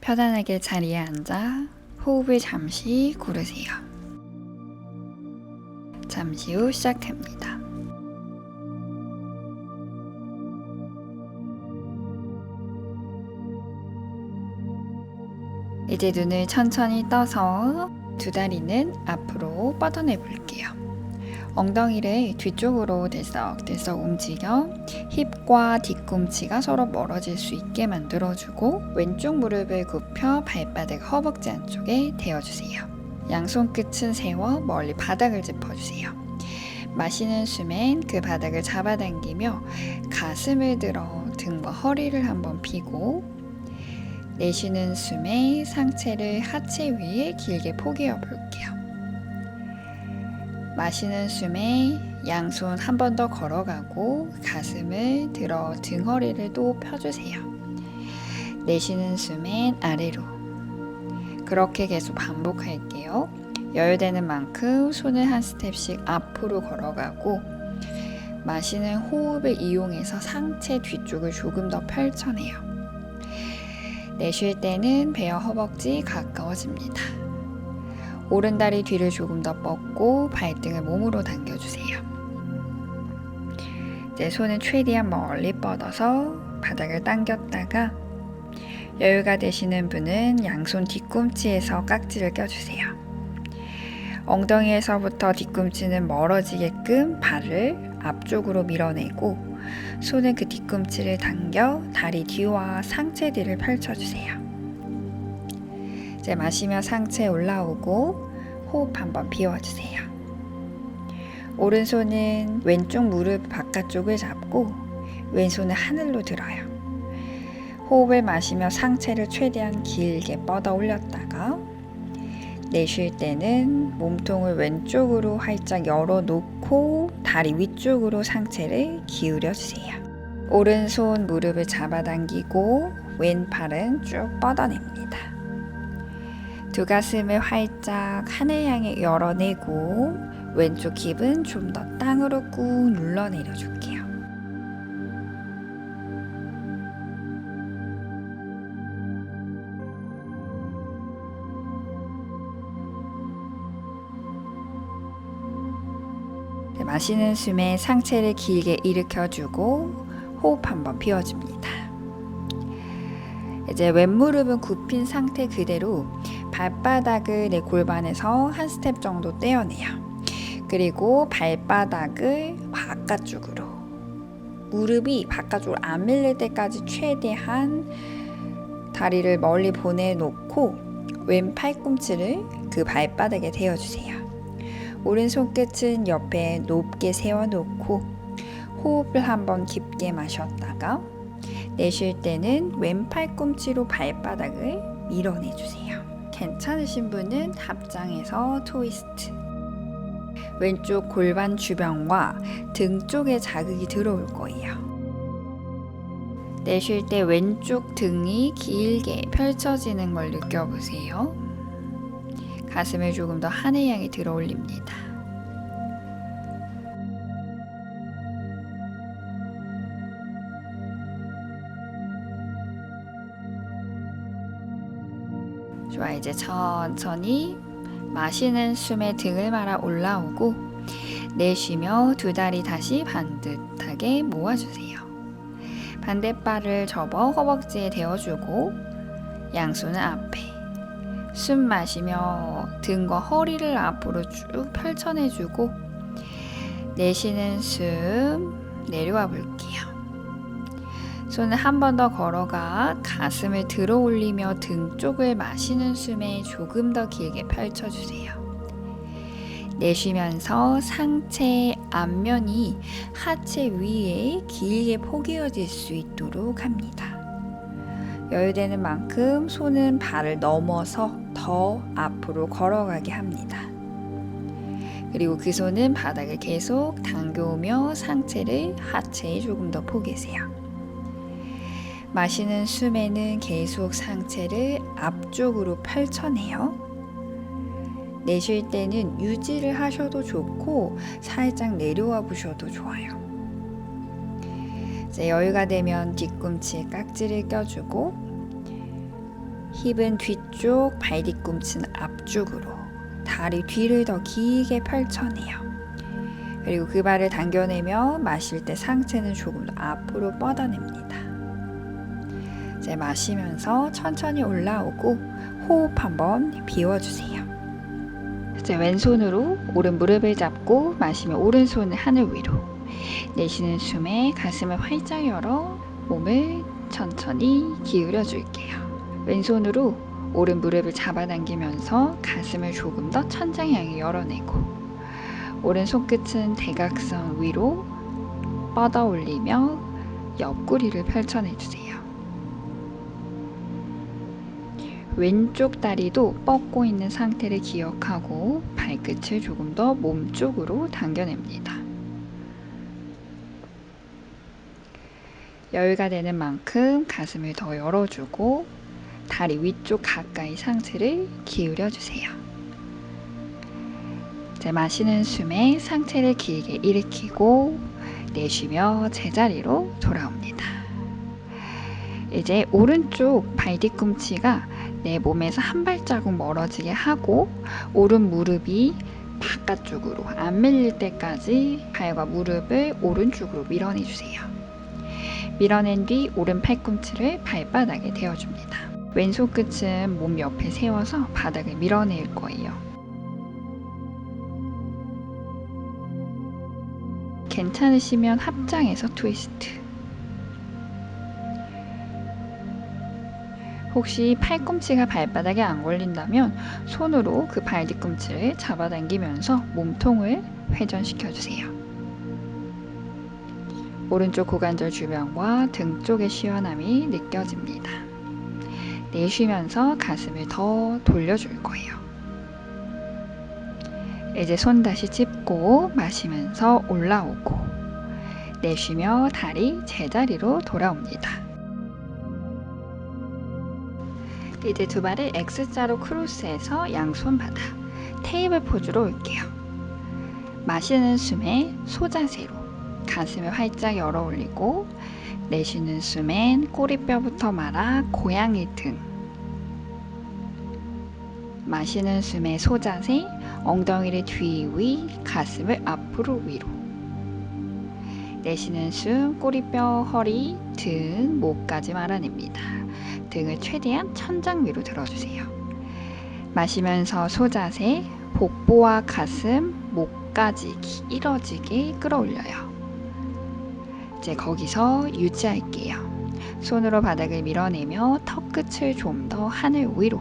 편안하게 자리에 앉아 호흡을 잠시 고르세요. 잠시 후 시작합니다. 이제 눈을 천천히 떠서 두 다리는 앞으로 뻗어내 볼게요. 엉덩이를 뒤쪽으로 들썩들썩 움직여 힙과 뒤꿈치가 서로 멀어질 수 있게 만들어주고 왼쪽 무릎을 굽혀 발바닥 허벅지 안쪽에 대어주세요. 양손 끝은 세워 멀리 바닥을 짚어주세요. 마시는 숨엔 그 바닥을 잡아당기며 가슴을 들어 등과 허리를 한번 펴고 내쉬는 숨에 상체를 하체 위에 길게 포개어 볼게요. 마시는 숨에 양손 한 번 더 걸어가고 가슴을 들어 등허리를 또 펴주세요. 내쉬는 숨엔 아래로. 그렇게 계속 반복할게요. 여유되는 만큼 손을 한 스텝씩 앞으로 걸어가고 마시는 호흡을 이용해서 상체 뒤쪽을 조금 더 펼쳐내요. 내쉴 때는 배와 허벅지 가까워집니다. 오른다리 뒤를 조금 더 뻗고 발등을 몸으로 당겨주세요. 내 손은 최대한 멀리 뻗어서 바닥을 당겼다가 여유가 되시는 분은 양손 뒤꿈치에서 깍지를 껴주세요. 엉덩이에서부터 뒤꿈치는 멀어지게끔 발을 앞쪽으로 밀어내고 손은 그 뒤꿈치를 당겨 다리 뒤와 상체 뒤를 펼쳐주세요. 이제 마시며 상체 올라오고 호흡 한번 비워주세요. 오른손은 왼쪽 무릎 바깥쪽을 잡고 왼손은 하늘로 들어요. 호흡을 마시며 상체를 최대한 길게 뻗어 올렸다가 내쉴 때는 몸통을 왼쪽으로 활짝 열어놓고 다리 위쪽으로 상체를 기울여 주세요. 오른손 무릎을 잡아당기고 왼팔은 쭉 뻗어냅니다. 두 가슴을 활짝 하늘 향해 열어내고 왼쪽 힙은 좀 더 땅으로 꾹 눌러내려 줄게요. 네, 마시는 숨에 상체를 길게 일으켜주고 호흡 한번 비워줍니다. 이제 왼무릎은 굽힌 상태 그대로 발바닥을 내 골반에서 한 스텝 정도 떼어내요. 그리고 발바닥을 바깥쪽으로 무릎이 바깥쪽으로 안 밀릴 때까지 최대한 다리를 멀리 보내놓고 왼 팔꿈치를 그 발바닥에 대어주세요. 오른손 끝은 옆에 높게 세워놓고 호흡을 한번 깊게 마셨다가 내쉴 때는 왼 팔꿈치로 발바닥을 밀어내주세요. 괜찮으신 분은 합장에서 트위스트. 왼쪽 골반 주변과 등 쪽에 자극이 들어올 거예요. 내쉴 때 왼쪽 등이 길게 펼쳐지는 걸 느껴보세요. 가슴을 조금 더 하늘 향해 들어 올립니다. 좋아, 이제 천천히 마시는 숨에 등을 말아 올라오고 내쉬며 두 다리 다시 반듯하게 모아주세요. 반대발을 접어 허벅지에 대어주고 양손은 앞에 숨 마시며 등과 허리를 앞으로 쭉 펼쳐내주고 내쉬는 숨 내려와 볼게요. 손을 한 번 더 걸어가 가슴을 들어 올리며 등 쪽을 마시는 숨에 조금 더 길게 펼쳐주세요. 내쉬면서 상체 앞면이 하체 위에 길게 포개어질 수 있도록 합니다. 여유되는 만큼 손은 발을 넘어서 더 앞으로 걸어가게 합니다. 그리고 그 손은 바닥을 계속 당겨오며 상체를 하체에 조금 더 포개세요. 마시는 숨에는 계속 상체를 앞쪽으로 펼쳐내요. 내쉴 때는 유지를 하셔도 좋고 살짝 내려와 보셔도 좋아요. 여유가 되면 뒤꿈치에 깍지를 껴주고 힙은 뒤쪽, 발 뒤꿈치는 앞쪽으로, 다리 뒤를 더 길게 펼쳐내요. 그리고 그 발을 당겨내며 마실 때 상체는 조금 더 앞으로 뻗어냅니다. 이제 마시면서 천천히 올라오고 호흡 한번 비워주세요. 이제 왼손으로 오른 무릎을 잡고 마시며 오른손을 하늘 위로 내쉬는 숨에 가슴을 활짝 열어 몸을 천천히 기울여 줄게요. 왼손으로 오른 무릎을 잡아당기면서 가슴을 조금 더 천장 향해 열어내고 오른 손끝은 대각선 위로 뻗어 올리며 옆구리를 펼쳐내 주세요. 왼쪽 다리도 뻗고 있는 상태를 기억하고 발끝을 조금 더 몸쪽으로 당겨냅니다. 여유가 되는 만큼 가슴을 더 열어주고 다리 위쪽 가까이 상체를 기울여 주세요. 이제 마시는 숨에 상체를 길게 일으키고 내쉬며 제자리로 돌아옵니다. 이제 오른쪽 발 뒤꿈치가 내 몸에서 한 발자국 멀어지게 하고 오른 무릎이 바깥쪽으로 안 밀릴 때까지 발과 무릎을 오른쪽으로 밀어내 주세요. 밀어낸 뒤 오른 팔꿈치를 발바닥에 대어줍니다. 왼손 끝은 몸 옆에 세워서 바닥을 밀어낼 거예요. 괜찮으시면 합장에서 트위스트. 혹시 팔꿈치가 발바닥에 안 걸린다면 손으로 그 발 뒤꿈치를 잡아당기면서 몸통을 회전시켜 주세요. 오른쪽 고관절 주변과 등 쪽의 시원함이 느껴집니다. 내쉬면서 가슴을 더 돌려줄 거예요. 이제 손 다시 짚고 마시면서 올라오고 내쉬며 다리 제자리로 돌아옵니다. 이제 두 발을 X자로 크로스해서 양손 바닥 테이블 포즈로 올게요. 마시는 숨에 소자세로 가슴을 활짝 열어 올리고 내쉬는 숨엔 꼬리뼈부터 말아 고양이 등 마시는 숨에 소자세 엉덩이를 뒤 위, 가슴을 앞으로 위로 내쉬는 숨 꼬리뼈, 허리, 등, 목까지 말아냅니다. 등을 최대한 천장 위로 들어주세요. 마시면서 소자세, 복부와 가슴, 목까지 길어지게 끌어올려요. 이제 거기서 유지할게요. 손으로 바닥을 밀어내며 턱 끝을 좀 더 하늘 위로.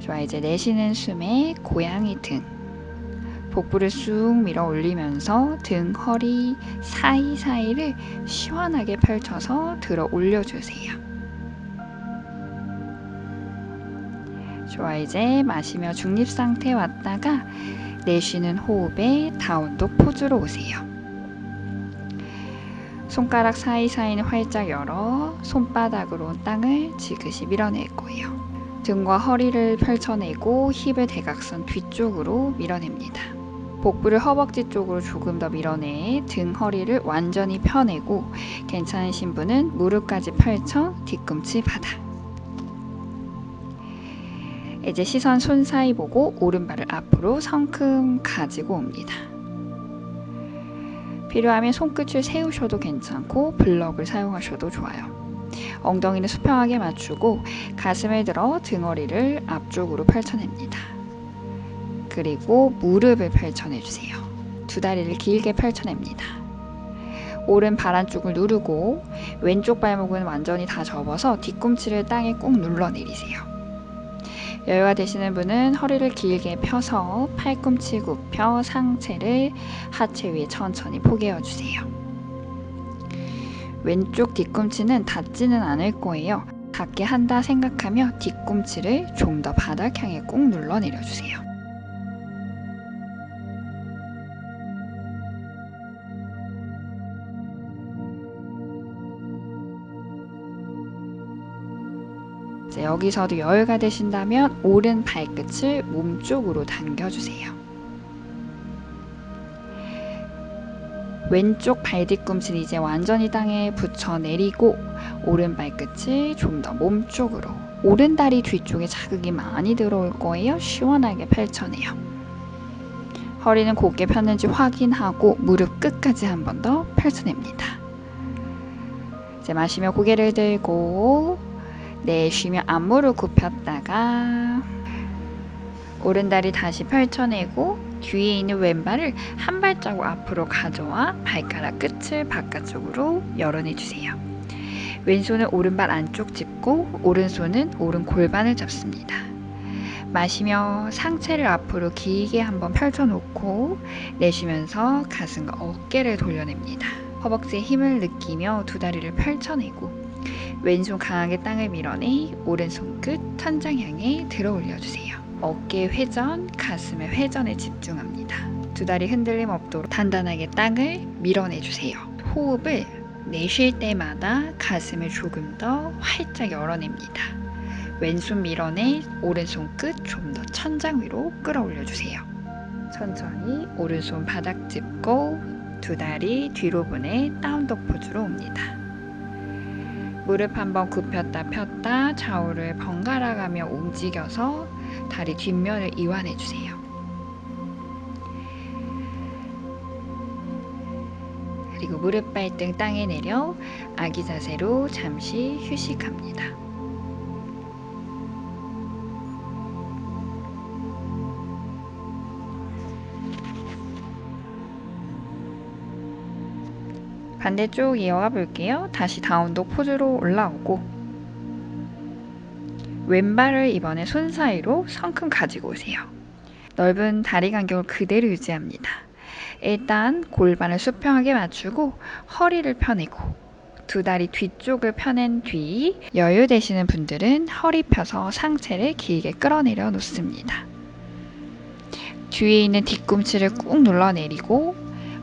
좋아, 이제 내쉬는 숨에 고양이 등. 복부를 쑥 밀어 올리면서 등, 허리 사이사이를 시원하게 펼쳐서 들어 올려주세요. 좋아, 이제 마시며 중립 상태 왔다가 내쉬는 호흡에 다운독 포즈로 오세요. 손가락 사이사이는 활짝 열어 손바닥으로 땅을 지그시 밀어낼 거예요. 등과 허리를 펼쳐내고 힙을 대각선 뒤쪽으로 밀어냅니다. 복부를 허벅지 쪽으로 조금 더 밀어내 등 허리를 완전히 펴내고 괜찮으신 분은 무릎까지 펼쳐 뒤꿈치 바닥. 이제 시선 손 사이 보고 오른발을 앞으로 성큼 가지고 옵니다. 필요하면 손끝을 세우셔도 괜찮고 블럭을 사용하셔도 좋아요. 엉덩이는 수평하게 맞추고 가슴을 들어 등허리를 앞쪽으로 펼쳐냅니다. 그리고 무릎을 펼쳐내 주세요. 두 다리를 길게 펼쳐냅니다. 오른 발 안쪽을 누르고 왼쪽 발목은 완전히 다 접어서 뒤꿈치를 땅에 꾹 눌러 내리세요. 여유가 되시는 분은 허리를 길게 펴서 팔꿈치 굽혀 상체를 하체 위에 천천히 포개어 주세요. 왼쪽 뒤꿈치는 닿지는 않을 거예요. 닿게 한다 생각하며 뒤꿈치를 좀 더 바닥 향해 꾹 눌러 내려주세요. 여기서도 여유가 되신다면 오른 발끝을 몸쪽으로 당겨주세요. 왼쪽 발 뒤꿈치를 이제 완전히 땅에 붙여 내리고 오른 발끝을 좀 더 몸쪽으로 오른 다리 뒤쪽에 자극이 많이 들어올 거예요. 시원하게 펼쳐내요. 허리는 곧게 폈는지 확인하고 무릎 끝까지 한 번 더 펼쳐냅니다. 이제 마시며 고개를 들고 내쉬며 앞무릎 굽혔다가 오른다리 다시 펼쳐내고 뒤에 있는 왼발을 한 발자국 앞으로 가져와 발가락 끝을 바깥쪽으로 열어내주세요. 왼손은 오른발 안쪽 짚고 오른손은 오른 골반을 잡습니다. 마시며 상체를 앞으로 길게 한번 펼쳐놓고 내쉬면서 가슴과 어깨를 돌려냅니다. 허벅지에 힘을 느끼며 두 다리를 펼쳐내고 왼손 강하게 땅을 밀어내 오른손 끝 천장 향해 들어 올려주세요. 어깨 회전, 가슴의 회전에 집중합니다. 두 다리 흔들림 없도록 단단하게 땅을 밀어내주세요. 호흡을 내쉴 때마다 가슴을 조금 더 활짝 열어냅니다. 왼손 밀어내 오른손 끝 좀 더 천장 위로 끌어올려 주세요. 천천히 오른손 바닥 짚고 두 다리 뒤로 보내 다운독 포즈로 옵니다. 무릎 한번 굽혔다 폈다 좌우를 번갈아 가며 움직여서 다리 뒷면을 이완해 주세요. 그리고 무릎 발등 땅에 내려 아기 자세로 잠시 휴식합니다. 반대쪽 이어가 볼게요. 다시 다운독 포즈로 올라오고 왼발을 이번에 손 사이로 성큼 가지고 오세요. 넓은 다리 간격을 그대로 유지합니다. 일단 골반을 수평하게 맞추고 허리를 펴내고 두 다리 뒤쪽을 펴낸 뒤 여유 되시는 분들은 허리 펴서 상체를 길게 끌어내려 놓습니다. 뒤에 있는 뒤꿈치를 꾹 눌러내리고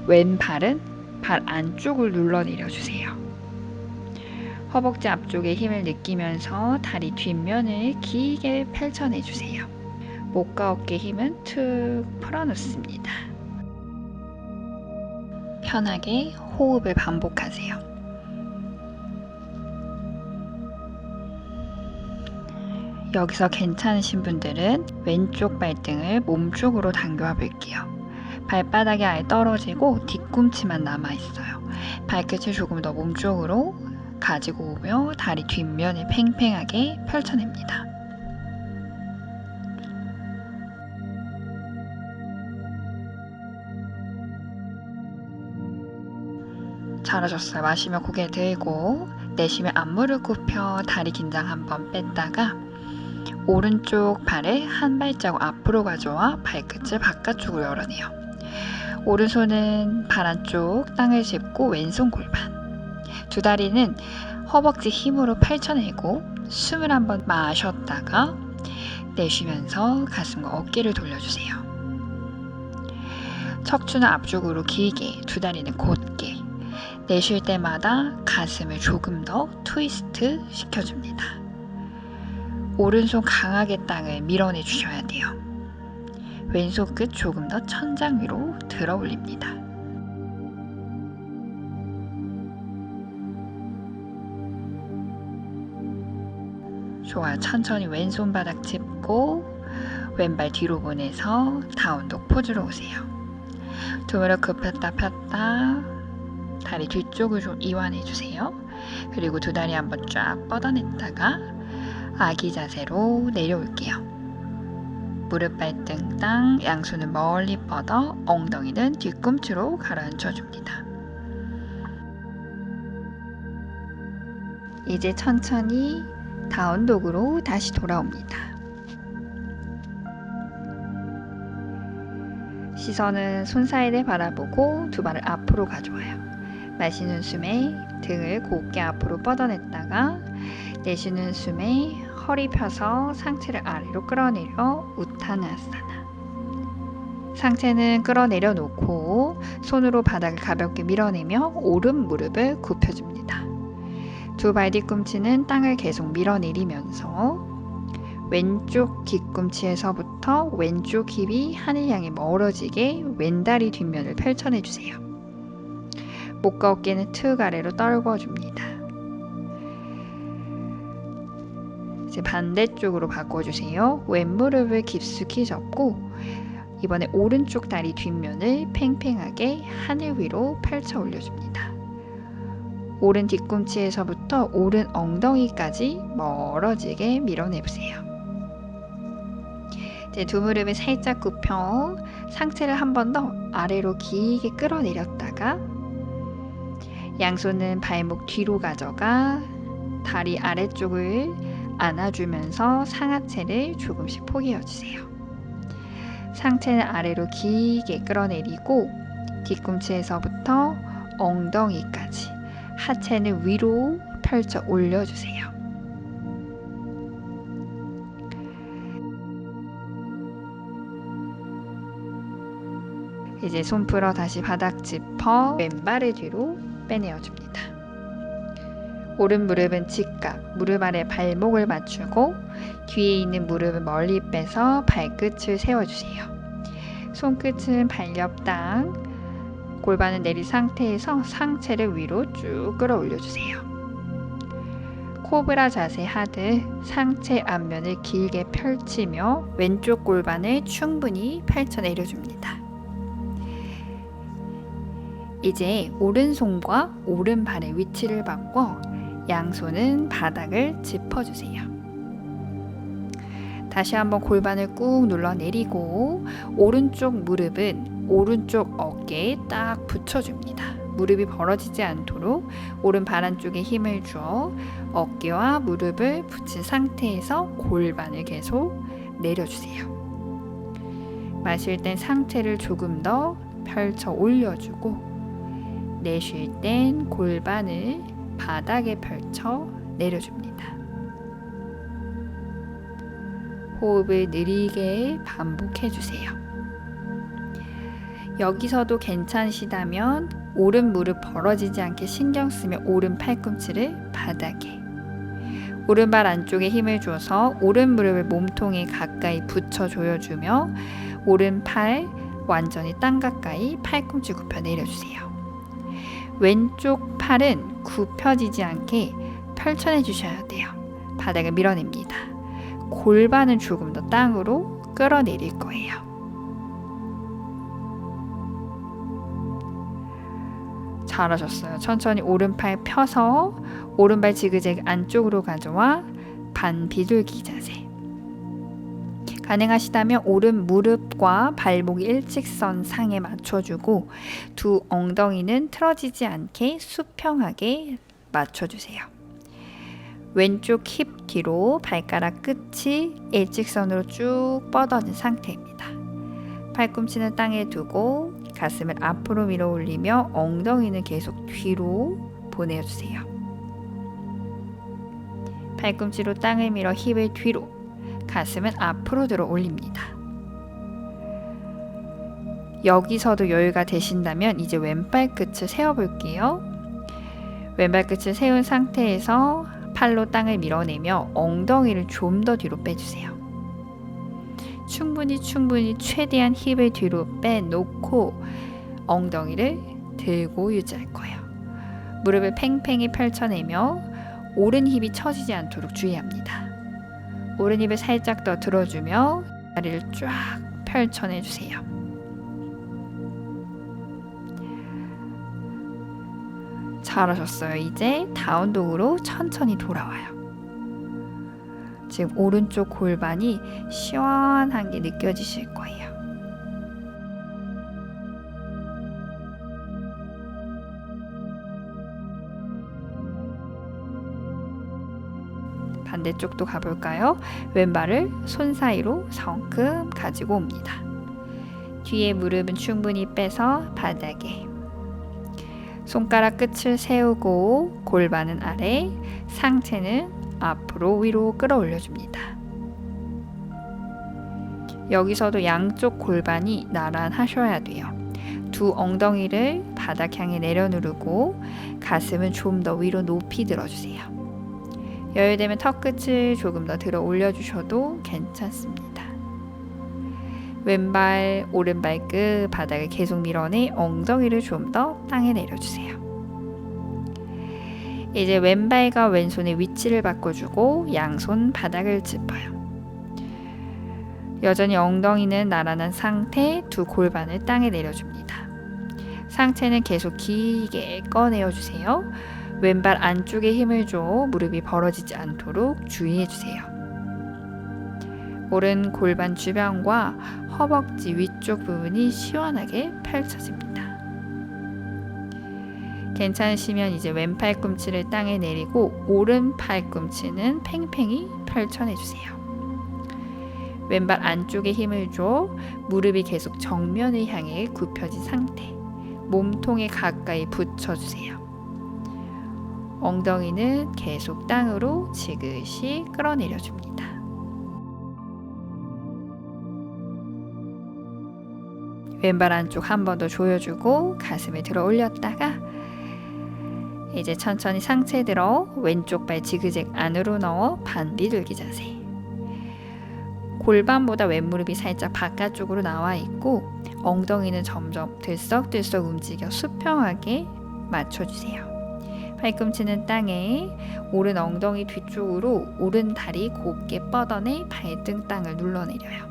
왼발은 발 안쪽을 눌러 내려 주세요. 허벅지 앞쪽에 힘을 느끼면서 다리 뒷면을 길게 펼쳐내 주세요. 목과 어깨 힘은 툭 풀어놓습니다. 편하게 호흡을 반복하세요. 여기서 괜찮으신 분들은 왼쪽 발등을 몸쪽으로 당겨와 볼게요. 발바닥이 아예 떨어지고 뒤꿈치만 남아 있어요. 발끝을 조금 더 몸쪽으로 가지고 오며 다리 뒷면을 팽팽하게 펼쳐냅니다. 잘하셨어요. 마시며 고개 들고 내쉬며 앞무릎 굽혀 다리 긴장 한번 뺐다가 오른쪽 발을 한 발자국 앞으로 가져와 발끝을 바깥쪽으로 열어내요. 오른손은 발 안쪽 땅을 짚고 왼손 골반. 두 다리는 허벅지 힘으로 펼쳐내고 숨을 한번 마셨다가 내쉬면서 가슴과 어깨를 돌려주세요. 척추는 앞쪽으로 길게, 두 다리는 곧게. 내쉴 때마다 가슴을 조금 더 트위스트 시켜줍니다. 오른손 강하게 땅을 밀어내 주셔야 돼요. 왼손 끝 조금 더 천장 위로 들어 올립니다. 좋아요. 천천히 왼손 바닥 짚고 왼발 뒤로 보내서 다운독 포즈로 오세요. 두 무릎 굽혔다 폈다 다리 뒤쪽을 좀 이완해 주세요. 그리고 두 다리 한번 쫙 뻗어냈다가 아기 자세로 내려올게요. 무릎 발등 땅, 양손은 멀리 뻗어 엉덩이는 뒤꿈치로 가라앉혀 줍니다. 이제 천천히 다운독으로 다시 돌아옵니다. 시선은 손 사이를 바라보고 두 발을 앞으로 가져와요. 마시는 숨에 등을 곧게 앞으로 뻗어냈다가 내쉬는 숨에 허리 펴서 상체를 아래로 끌어내려 우타나사나. 상체는 끌어내려 놓고 손으로 바닥을 가볍게 밀어내며 오른 무릎을 굽혀줍니다. 두 발 뒤꿈치는 땅을 계속 밀어내리면서 왼쪽 뒤꿈치에서부터 왼쪽 힙이 하늘 향해 멀어지게 왼다리 뒷면을 펼쳐내주세요. 목과 어깨는 툭 아래로 떨궈줍니다. 이제 반대쪽으로 바꿔주세요. 왼무릎을 깊숙이 접고 이번에 오른쪽 다리 뒷면을 팽팽하게 하늘 위로 펼쳐 올려줍니다. 오른 뒤꿈치에서부터 오른 엉덩이까지 멀어지게 밀어내보세요. 이제 두 무릎을 살짝 굽혀 상체를 한 번 더 아래로 길게 끌어내렸다가 양손은 발목 뒤로 가져가 다리 아래쪽을 안아주면서 상하체를 조금씩 포개어주세요. 상체는 아래로 길게 끌어내리고 뒤꿈치에서부터 엉덩이까지 하체는 위로 펼쳐 올려주세요. 이제 손 풀어 다시 바닥 짚어 왼발을 뒤로 빼내어 줍니다. 오른 무릎은 직각, 무릎 아래 발목을 맞추고 뒤에 있는 무릎을 멀리 빼서 발끝을 세워주세요. 손끝은 발옆 땅, 골반은 내린 상태에서 상체를 위로 쭉 끌어올려주세요. 코브라 자세 하듯 상체 앞면을 길게 펼치며 왼쪽 골반을 충분히 펼쳐 내려줍니다. 이제 오른손과 오른발의 위치를 바꿔 양손은 바닥을 짚어주세요. 다시 한번 골반을 꾹 눌러 내리고 오른쪽 무릎은 오른쪽 어깨에 딱 붙여줍니다. 무릎이 벌어지지 않도록 오른발 안쪽에 힘을 주어 어깨와 무릎을 붙인 상태에서 골반을 계속 내려주세요. 마실 땐 상체를 조금 더 펼쳐 올려주고 내쉴 땐 골반을 바닥에 펼쳐 내려줍니다. 호흡을 느리게 반복해 주세요. 여기서도 괜찮으시다면 오른 무릎 벌어지지 않게 신경 쓰며 오른 팔꿈치를 바닥에 오른발 안쪽에 힘을 줘서 오른 무릎을 몸통에 가까이 붙여 조여주며 오른팔 완전히 땅 가까이 팔꿈치 굽혀 내려주세요. 왼쪽 팔은 굽혀지지 않게 펼쳐내 주셔야 돼요. 바닥을 밀어냅니다. 골반은 조금 더 땅으로 끌어내릴 거예요. 잘하셨어요. 천천히 오른팔 펴서 오른발 지그재그 안쪽으로 가져와 반 비둘기 자세. 가능하시다면 오른 무릎과 발목이 일직선 상에 맞춰주고 두 엉덩이는 틀어지지 않게 수평하게 맞춰주세요. 왼쪽 힙 뒤로 발가락 끝이 일직선으로 쭉 뻗어진 상태입니다. 팔꿈치는 땅에 두고 가슴을 앞으로 밀어 올리며 엉덩이는 계속 뒤로 보내주세요. 팔꿈치로 땅을 밀어 힙을 뒤로 가슴은 앞으로 들어 올립니다. 여기서도 여유가 되신다면 이제 왼발 끝을 세워 볼게요. 왼발 끝을 세운 상태에서 팔로 땅을 밀어내며 엉덩이를 좀 더 뒤로 빼주세요. 충분히 충분히 최대한 힙을 뒤로 빼놓고 엉덩이를 들고 유지할 거예요. 무릎을 팽팽히 펼쳐내며 오른 힙이 처지지 않도록 주의합니다. 오른입을 살짝 더 들어주며 다리를 쫙 펼쳐내 주세요. 잘하셨어요. 이제 다운독으로 천천히 돌아와요. 지금 오른쪽 골반이 시원한 게 느껴지실 거예요. 반대쪽도 가볼까요? 왼발을 손 사이로 성큼 가지고 옵니다. 뒤에 무릎은 충분히 빼서 바닥에 손가락 끝을 세우고 골반은 아래, 상체는 앞으로 위로 끌어올려 줍니다. 여기서도 양쪽 골반이 나란하셔야 돼요. 두 엉덩이를 바닥 향해 내려누르고 가슴은 좀 더 위로 높이 들어주세요. 여유되면 턱끝을 조금 더 들어 올려주셔도 괜찮습니다. 왼발, 오른발 끝 바닥을 계속 밀어내 엉덩이를 좀 더 땅에 내려주세요. 이제 왼발과 왼손의 위치를 바꿔주고 양손 바닥을 짚어요. 여전히 엉덩이는 나란한 상태 두 골반을 땅에 내려줍니다. 상체는 계속 길게 꺼내어 주세요. 왼발 안쪽에 힘을 줘 무릎이 벌어지지 않도록 주의해 주세요. 오른 골반 주변과 허벅지 위쪽 부분이 시원하게 펼쳐집니다. 괜찮으시면 이제 왼 팔 꿈치를 땅에 내리고 오른 팔 꿈치는 팽팽히 펼쳐내 주세요. 왼발 안쪽에 힘을 줘 무릎이 계속 정면을 향해 굽혀진 상태. 몸통에 가까이 붙여 주세요. 엉덩이는 계속 땅으로 지그시 끌어내려 줍니다. 왼발 안쪽 한 번 더 조여주고 가슴을 들어 올렸다가 이제 천천히 상체 들어 왼쪽 발 지그재그 안으로 넣어 반 비둘기 자세. 골반보다 왼무릎이 살짝 바깥쪽으로 나와 있고 엉덩이는 점점 들썩들썩 움직여 수평하게 맞춰주세요. 팔꿈치는 땅에 오른 엉덩이 뒤쪽으로 오른 다리 곱게 뻗어내 발등 땅을 눌러내려요.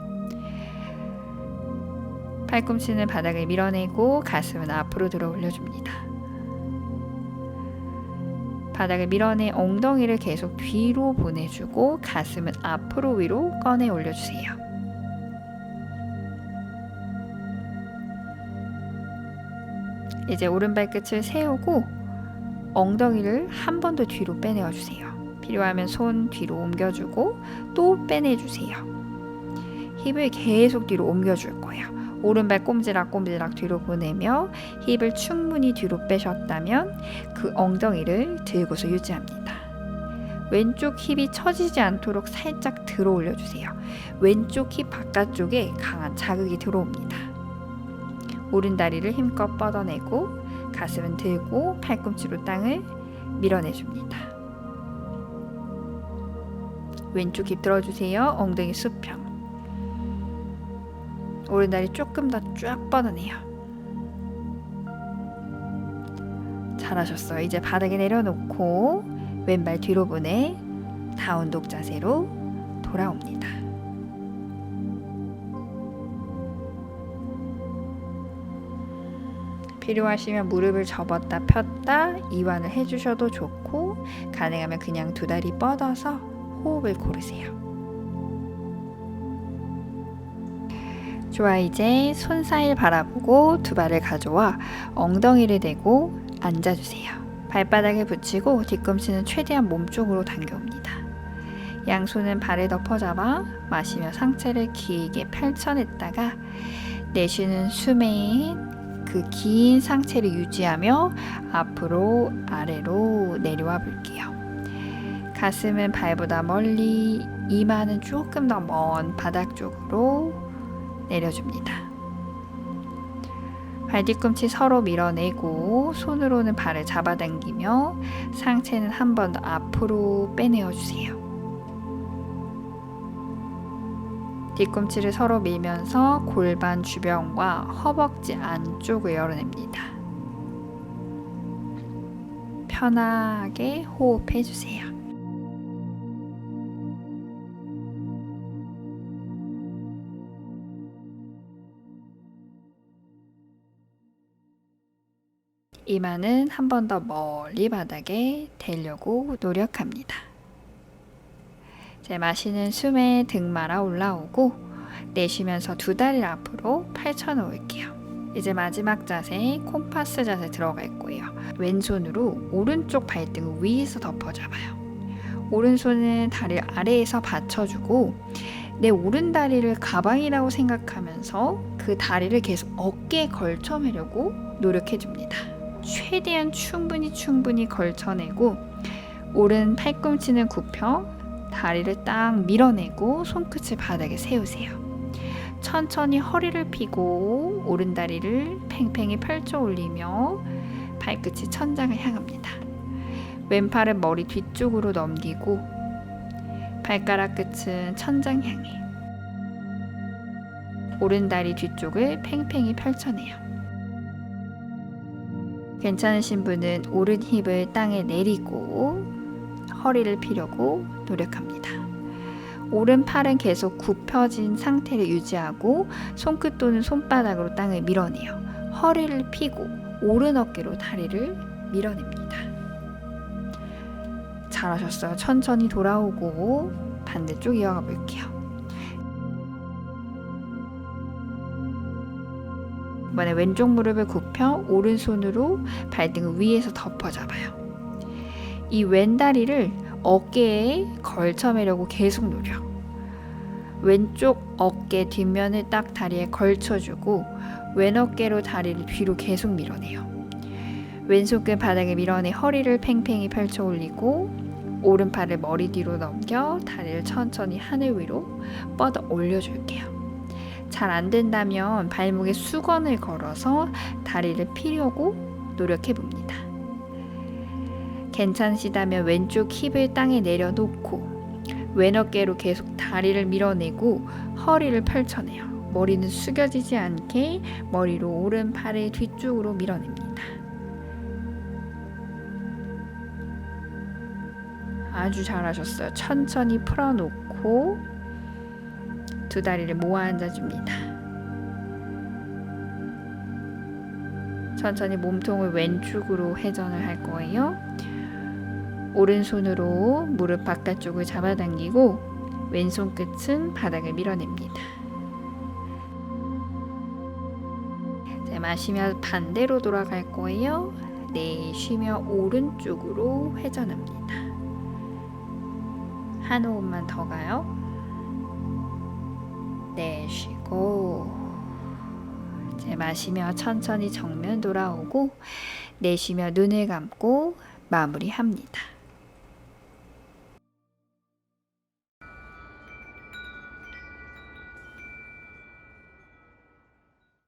팔꿈치는 바닥을 밀어내고 가슴은 앞으로 들어 올려줍니다. 바닥을 밀어내 엉덩이를 계속 뒤로 보내주고 가슴은 앞으로 위로 꺼내 올려주세요. 이제 오른발 끝을 세우고 엉덩이를 한 번 더 뒤로 빼내어 주세요. 필요하면 손 뒤로 옮겨주고 또 빼내주세요. 힙을 계속 뒤로 옮겨줄 거예요. 오른발 꼼지락꼼지락 뒤로 보내며 힙을 충분히 뒤로 빼셨다면 그 엉덩이를 들고서 유지합니다. 왼쪽 힙이 처지지 않도록 살짝 들어 올려주세요. 왼쪽 힙 바깥쪽에 강한 자극이 들어옵니다. 오른 다리를 힘껏 뻗어내고 가슴은 들고 팔꿈치로 땅을 밀어내줍니다. 왼쪽 힙 들어주세요. 엉덩이 수평. 오른다리 조금 더 쫙 뻗어내요. 잘하셨어요. 이제 바닥에 내려놓고 왼발 뒤로 보내 다운독 자세로 돌아옵니다. 필요하시면 무릎을 접었다 폈다 이완을 해주셔도 좋고 가능하면 그냥 두 다리 뻗어서 호흡을 고르세요. 좋아 이제 손 사이를 바라보고 두 발을 가져와 엉덩이를 대고 앉아주세요. 발바닥에 붙이고 뒤꿈치는 최대한 몸쪽으로 당겨옵니다. 양손은 발을 덮어잡아 마시며 상체를 길게 펼쳐냈다가 내쉬는 숨에 그 긴 상체를 유지하며 앞으로 아래로 내려와 볼게요. 가슴은 발보다 멀리, 이마는 조금 더 먼 바닥 쪽으로 내려줍니다. 발 뒤꿈치 서로 밀어내고 손으로는 발을 잡아당기며 상체는 한 번 더 앞으로 빼내어 주세요. 뒤꿈치를 서로 밀면서 골반 주변과 허벅지 안쪽을 열어냅니다. 편하게 호흡해 주세요. 이마는 한 번 더 멀리 바닥에 대려고 노력합니다. 제 마시는 숨에 등 말아 올라오고 내쉬면서 두 다리를 앞으로 펼쳐 놓을게요. 이제 마지막 자세 콤파스 자세 들어갈 거예요. 왼손으로 오른쪽 발등 위에서 덮어 잡아요. 오른손은 다리 아래에서 받쳐주고 내 오른 다리를 가방이라고 생각하면서 그 다리를 계속 어깨에 걸쳐매려고 노력해 줍니다. 최대한 충분히 충분히 걸쳐내고 오른 팔꿈치는 굽혀 다리를 딱 밀어내고 손끝을 바닥에 세우세요. 천천히 허리를 펴고 오른 다리를 팽팽히 펼쳐 올리며 발끝이 천장을 향합니다. 왼팔은 머리 뒤쪽으로 넘기고 발가락 끝은 천장 향해 오른 다리 뒤쪽을 팽팽히 펼쳐내요. 괜찮으신 분은 오른 힙을 땅에 내리고 허리를 펴려고 노력합니다. 오른팔은 계속 굽혀진 상태를 유지하고 손끝 또는 손바닥으로 땅을 밀어내요. 허리를 펴고 오른 어깨로 다리를 밀어냅니다. 잘하셨어요. 천천히 돌아오고 반대쪽 이어가 볼게요. 이번에 왼쪽 무릎을 굽혀 오른손으로 발등을 위에서 덮어 잡아요. 이 왼다리를 어깨에 걸쳐 매려고 계속 노려. 왼쪽 어깨 뒷면을 딱 다리에 걸쳐주고 왼 어깨로 다리를 뒤로 계속 밀어내요. 왼손끝 바닥에 밀어내 허리를 팽팽히 펼쳐 올리고 오른팔을 머리 뒤로 넘겨 다리를 천천히 하늘 위로 뻗어 올려줄게요. 잘 안 된다면 발목에 수건을 걸어서 다리를 피려고 노력해 봅니다. 괜찮으시다면 왼쪽 힙을 땅에 내려놓고 왼 어깨로 계속 다리를 밀어내고 허리를 펼쳐내요. 머리는 숙여지지 않게 머리로 오른팔을 뒤쪽으로 밀어냅니다. 아주 잘하셨어요. 천천히 풀어놓고 두 다리를 모아 앉아줍니다. 천천히 몸통을 왼쪽으로 회전을 할 거예요. 오른손으로 무릎 바깥쪽을 잡아당기고 왼손 끝은 바닥을 밀어냅니다. 자, 마시며 반대로 돌아갈 거예요. 내쉬며 오른쪽으로 회전합니다. 한 호흡만 더 가요. 내쉬고 이제 마시며 천천히 정면 돌아오고 내쉬며 눈을 감고 마무리합니다.